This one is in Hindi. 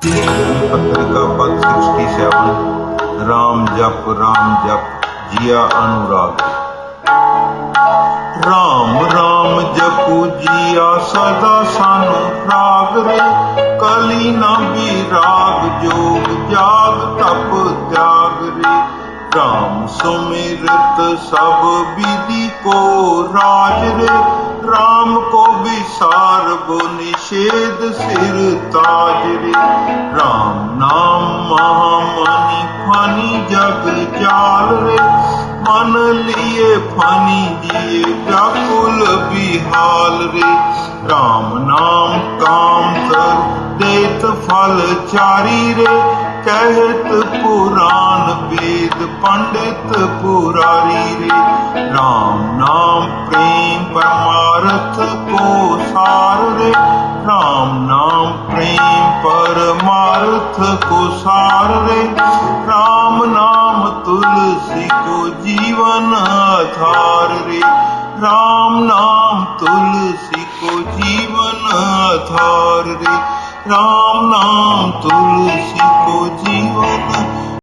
पत्रिका पद सिक्सटी सेवन राम जप राम जप, जिया अनुराग। राम राम जपू, जिया सदा सानू प्राग रे। कली ना विराग, जोग जाग, तप त्याग रे। राम सुमिरत सब विधि को राज रे। राम को विसार बो निषेध सिर ताज रे। RAM ਨਾਮ ਮਹਾਮਨੀ ਫਾਨੀ ਜਗ ਚਾਲ ਰੇ ਮਨ ਲੀਏ ਫਾਨੀ ਜੀਏ ਡਾਕੁਲ ਬਿਹਾਲ ਰੇ RAM ਨਾਮ ਕਾਮ ਕਰ ਦੇਤ ਫਲ ਚਾਰੀ ਰੇ ਕਹਿਤ ਪੁਰਾਨ ਵੇਦ ਪੰਡਿਤ ਪੁਰਾਰੀ ਰੇ RAM ਨਾਮ ਪ੍ਰੇਮ ਪਰਮਾਰਥ ਕੋ ਸਾਰ रे राम नाम प्रेम परमार्थ को सार रे। राम नाम तुलसी को जीवन आधार रे। राम नाम तुलसी को जीवन आधार रे। राम नाम तुलसी को जीवन